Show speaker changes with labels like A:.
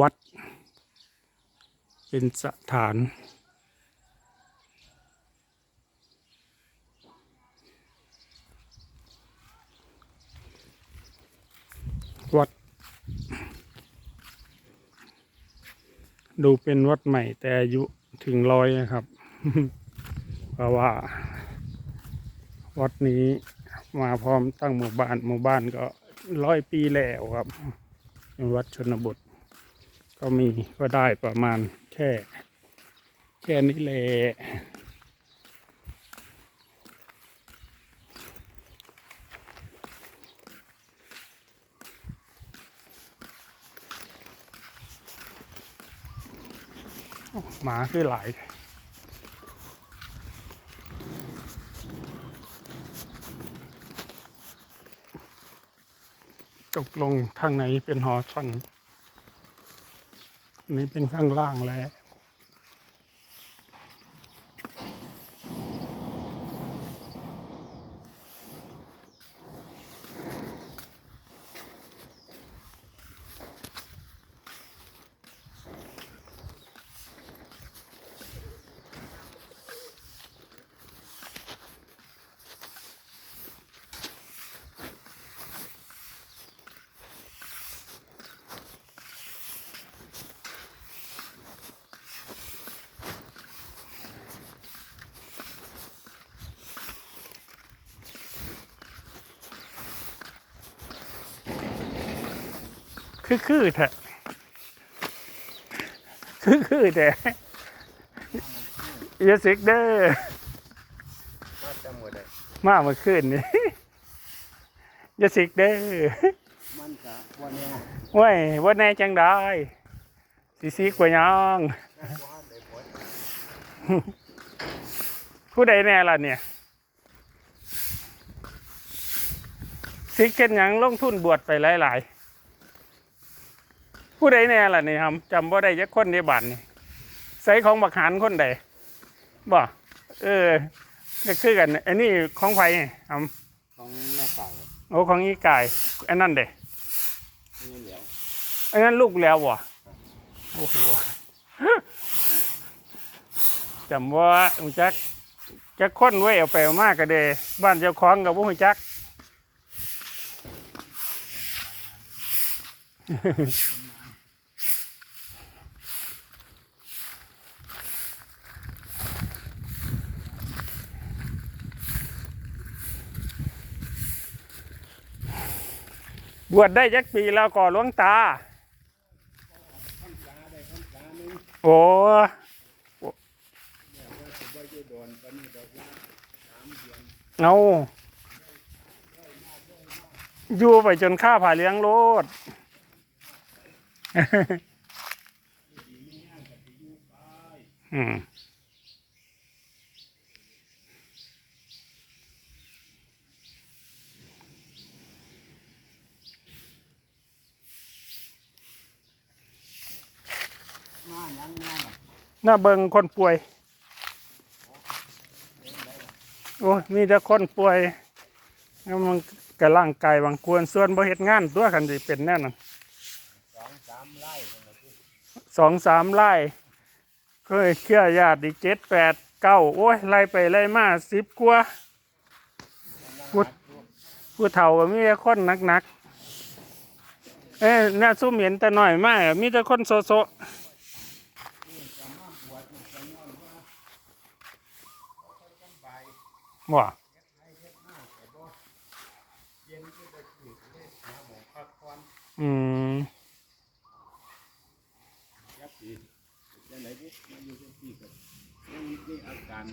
A: วัด เป็นสถาน วัด ดูเป็นวัดใหม่แต่อายุถึงร้อยนะครับ เพราะว่า วัดนี้มาพร้อมตั้งหมู่บ้านหมู่บ้านก็ร้อยปีแล้วครับเป็นวัดชนบท ก็มีก็ได้ประมาณแค่ แค่นี้แหละหมาคือหลายตกลงทางไหนเป็นหอช่อน นี่เป็นข้างล่างแล้ว คือคือแท้คือคือแท้อยาสิกเด้อ
B: มาจำหมดเลย
A: มาเมื่อคืนนี่อยาสิกเด้อ
B: มันกะวันเนี้ย
A: เว้ยว่าแน่จังได้สิสิกว่ายัง
B: นักว่าได้ผล
A: ผู้ใดแน่ล่ะเนี่ยสิกเช่นหยังลงทุนบวชไปหลาย ๆ ผู้ใดแน่ล่ะนี่ครับจำว่าได้ยักคนในบ้านนี่ใส่ของบักหานคนใดบ่เออก็คือกัน อันนี้ของไฟไงครับ
B: ของแม่เก่า
A: โอ้ของอีกายอันนั้นเด้
B: นี่เหลียว
A: อันนั้นลูกแล้วบ่โอ้โหจำว่าอุจักจะค้นไว้เอาไปเอามากก็เดบ้านเจ้าของกับผู้จัก บวชได้จักปีแล้วก่อหลวงตา โอ้เอาอยู่ไปจนข้าผ่าเลี้ยงโลดอืม
B: หน้า
A: เบิงคนป่วย โอ้มีแต่คนป่วยแล้วมันกระร่างกายบางควรส่วนบ่เฮ็ดงานตัวกันสิเป็นแน่นอน
B: สองสามไล่
A: สองสามไร่เคยเคลื่อญาติเจ็ดแปดเก้าโอ้ยไล่ไปไล่มาสิบกว่าพุทธผู้เฒ่าก็มีแต่คนหนักๆเอ้ยน่าสู้เหม็นแต่หน่อยมากมีแต่คนโซโซ บ่ะ
B: อยู่ได้หาหมอพักผ่อน
A: อืม
B: ยับปีจะไหนที่มันอยู่ที่ที่กับยังมีอาการ